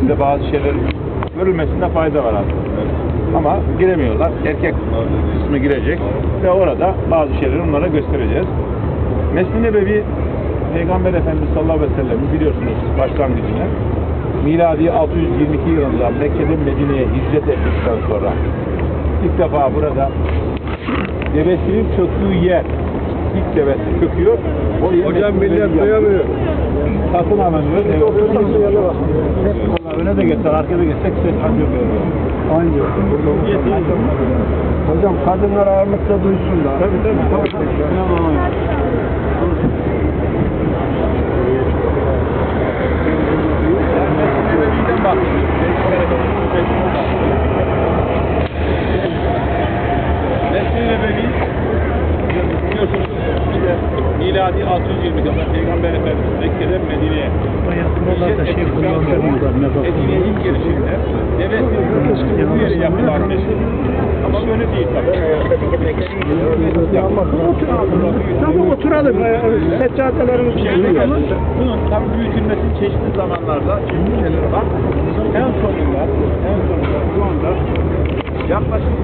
de bazı şeylerin görülmesinde fayda var aslında. Ama giremiyorlar. Erkek kısmı girecek ve orada bazı şeyleri onlara göstereceğiz. Mescid-i Nebevi Peygamber Efendimiz sallallahu aleyhi ve sellem'in biliyorsunuz başlangıcını miladi 622 yılında Mekke'den Medine'ye hicret ettikten sonra ilk defa burada devesinin çöktüğü yer ilk devesi çöküyor. Oraya Hocam millet duyamıyor. Satın alınıyor. Evet. Öne de geçsek, arkada geçsek ses ancak görüyor. Aynı. Hocam kadınlar ağırlıkta duysunlar. Tabii tabii. Nebevi biliyorsunuz işte miladi 620 yılında Peygamber Efendimiz Mekke'den Medine'ye Buralarda şey Medine'ye ilk gelişinde devletin bu yeri yapılan meşhur. Ama böyle değil tabii. Tabii oturalım. Seccadelerimiz Bunun, bunun tam büyütülmesi çeşitli zamanlarda çeşitli şeyler var. En sonunda, en sonunda şu anda yaklaşık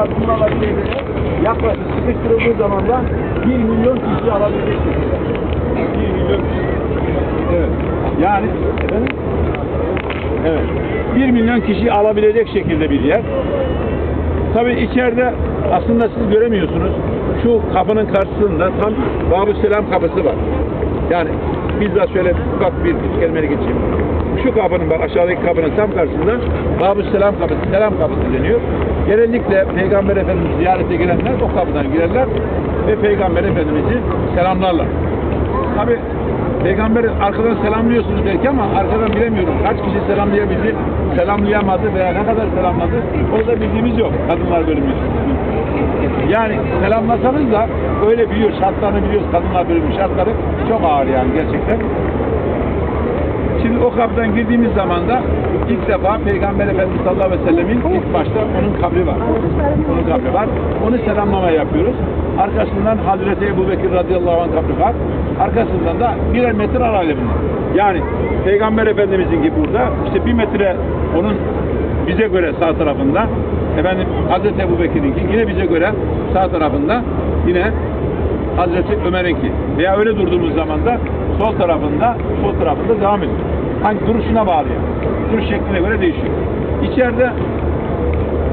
Bunlarla bunlarla yaklaşık sıkıştırıldığı zaman da 1 milyon kişi alabilecek şekilde. 1 milyon kişi. Evet. Yani? Evet. 1 milyon kişi alabilecek şekilde bir yer. Tabii içeride aslında siz göremiyorsunuz. Şu kapının karşısında tam Babü Selam kapısı var. Yani bizzat şöyle ufak bir kelimeli geçeyim. Şu kapının bak aşağıdaki kapının tam karşısında Babü Selam kapısı, Selam kapısı deniyor. Genellikle Peygamber Efendimiz ziyarete gelenler o kapıdan girerler ve Peygamber Efendimiz'i selamlarlar. Tabi Peygamber arkadan selamlıyorsunuz belki ama arkadan bilemiyorum. Kaç kişi selamlayabildi, selamlayamadı veya ne kadar selamladı onu da bildiğimiz yok kadınlar bölümü. Yani selamlasanız da öyle biliyor, şartlarını biliyoruz kadınlar bölümü şartları çok ağır yani gerçekten. Şimdi o kapıdan girdiğimiz zaman da ilk defa Peygamber Efendimiz sallallahu aleyhi ve sellemin ilk başta onun kabri var. Onun kabri var. Onu selamlama yapıyoruz. Arkasından Hazreti Ebu Bekir radıyallahu anh kabri var. Arkasından da birer metre arayla. Yani Peygamber Efendimizin gibi burada işte bir metre onun bize göre sağ tarafında efendim Hazreti Ebu Bekir'inki yine bize göre sağ tarafında yine Hazreti Ömer'inki veya öyle durduğumuz zaman da sol tarafında sol tarafında devam ediyor. Hangi duruşuna bağlı yani. Duruş şekline göre değişiyor. İçeride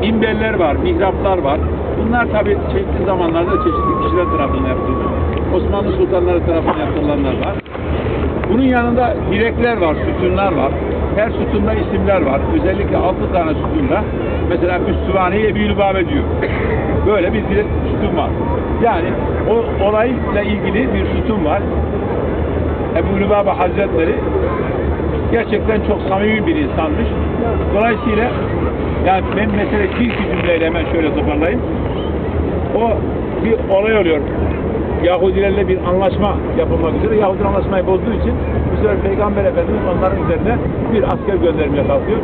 imberler var, mihraplar var. Bunlar tabi çeşitli zamanlarda çeşitli kişiler tarafından yapılıyor. Osmanlı sultanları tarafından yapılanlar var. Bunun yanında direkler var, sütunlar var. Her sütunda isimler var. Özellikle altı tane sütunda. Mesela Üstüvani Ebi Lübabe diyor. Böyle bir direk sütun var. Yani o olayla ilgili bir sütun var. Ebu Lübabe Hazretleri gerçekten çok samimi bir insanmış. Dolayısıyla yani ben mesela bir iki cümleyle hemen şöyle toparlayayım. O bir olay oluyor. Yahudilerle bir anlaşma yapılmak üzere. Yahudi anlaşmayı bozduğu için bu sefer Peygamber Efendimiz onların üzerine bir asker göndermeye kalkıyor.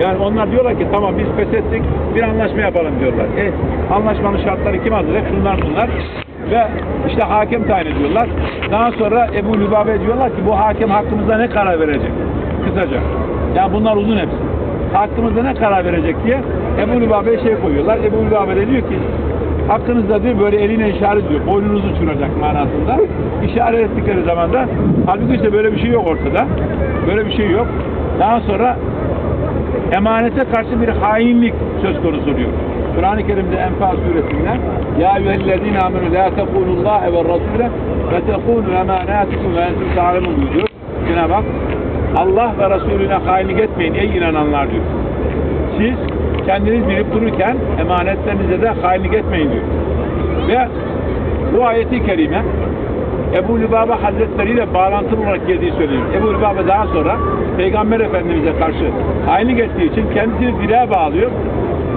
Yani onlar diyorlar ki tamam biz pes ettik bir anlaşma yapalım diyorlar. E, anlaşmanın şartları kim hazırlayacak? Şunlar bunlar. Ve işte hakem tayin ediyorlar. Daha sonra Ebu Lübabe diyorlar ki bu hakem hakkımızda ne karar verecek? Kısaca. Yani bunlar uzun hepsi. Hakkımızda ne karar verecek diye Ebu Lübabe'ye şey koyuyorlar. Ebu Lübabe de diyor ki hakkınızda diyor böyle eline işaret diyor. Boynunuzu uçuracak manasında. İşaret ettikleri zaman da halbuki işte böyle bir şey yok ortada. Böyle bir şey yok. Daha sonra emanete karşı bir hainlik söz konusu oluyor. Kur'an-ı Kerim'de Enfal suresinden Ya eyyühellezine amenü la tekunullaha ve rasule ve tekunu emanatikum ve entum ta'lemun diyor. Cenab-ı Allah ve Resulüne hainlik etmeyin ey inananlar diyor. Siz kendiniz bilip dururken emanetlerinize de hainlik etmeyin diyor. Ve bu ayeti kerime Ebu Lübabe Hazretleri ile bağlantılı olarak geldiği söyleniyor. Ebu Lübabe daha sonra Peygamber Efendimiz'e karşı hainlik ettiği için kendisini direğe bağlıyor.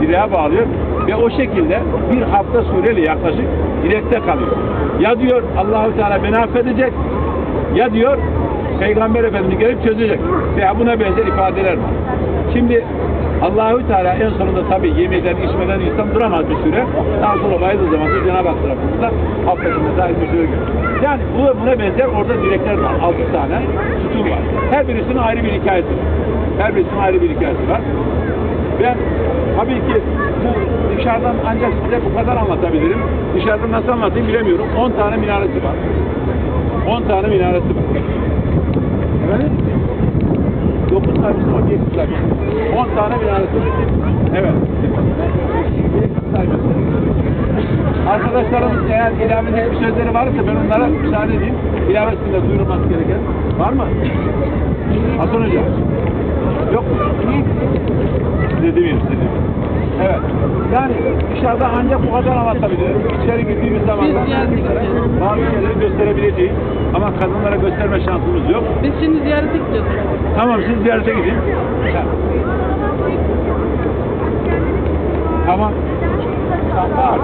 Direğe bağlıyor ve o şekilde bir hafta süreli yaklaşık direkte kalıyor. Ya diyor Allahu Teala beni affedecek ya diyor Peygamber Efendimiz gelip çözecek. Veya buna benzer ifadeler var. Şimdi Allahü Teala en sonunda tabii yemeden içmeden insan duramaz bir süre. Daha sonra bayıldığı zaman da Cenab-ı Hak tarafından affetime dair bir süre görür. Yani bu, buna benzer orada direkler var. Altı tane sütun var. Her birisinin ayrı bir hikayesi var. Her birisinin ayrı bir hikayesi var. Ben tabii ki bu dışarıdan ancak size bu kadar anlatabilirim. Dışarıdan nasıl anlatayım bilemiyorum. 10 tane minaresi var. 10 tane minaresi var. Efendim? 9 tanesi 17 tane. 10 tane minaresi var. Evet. Arkadaşlarım eğer ilave edecek bir sözleri varsa ben onlara müsaade edeyim. İlavesinde duyurulması gereken. Var mı? Hasan Hocam. Yok mu? Size demeyeyim. Evet. Yani dışarıda ancak bu kadar anlatabilirim. İçeri girdiğimiz zaman da bazı şeyleri gösterebileceğiz. Ama kadınlara gösterme şansımız yok. Biz şimdi ziyarete gidiyoruz. Tamam siz ziyarete gidin. Tamam. Tamam.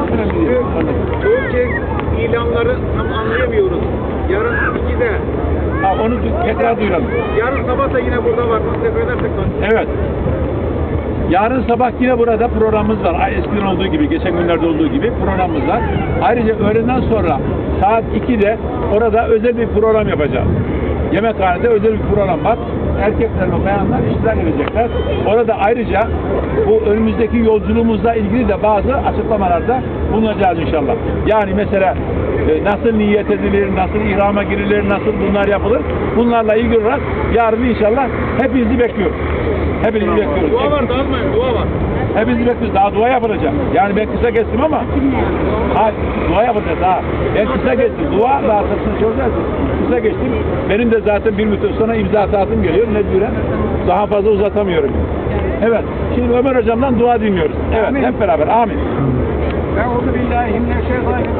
Önce ilanları tam anlayamıyoruz. Yarın 2'de, Ha, onu tekrar duyuralım. yarın sabah da yine burada var. Nasıl edersek Evet. Yarın sabah yine burada programımız var. Ay, Eskiden olduğu gibi, geçen günlerde olduğu gibi programımız var. Ayrıca öğleden sonra saat 2'de orada özel bir program yapacağız. Yemekhanede özel bir program var. Erkekler ve bayanlar iştirak edecekler. Orada ayrıca bu önümüzdeki yolculuğumuzla ilgili de bazı açıklamalarda bulunacağız inşallah. Yani mesela nasıl niyet edilir, nasıl ihrama girilir, nasıl bunlar yapılır. Bunlarla ilgili olarak yarın inşallah hepinizi bekliyoruz. Hepinizi bekliyoruz. Dua var dağılmayın, dua var. Hepinizi bekliyoruz. Daha dua yapılacak. Yani ben kısa kestim ama ha, dua yapılacak daha. Ben kısa kestim. Dua daha kısmını soracağız. Kısa geçtim. Benim de zaten bir müddet sonra imza atım geliyor. Mecburen daha fazla uzatamıyorum. Evet. Şimdi Ömer Hocam'dan dua dinliyoruz. Evet. Hep beraber. Amin. Euzu billahi mineşşeytanirracim.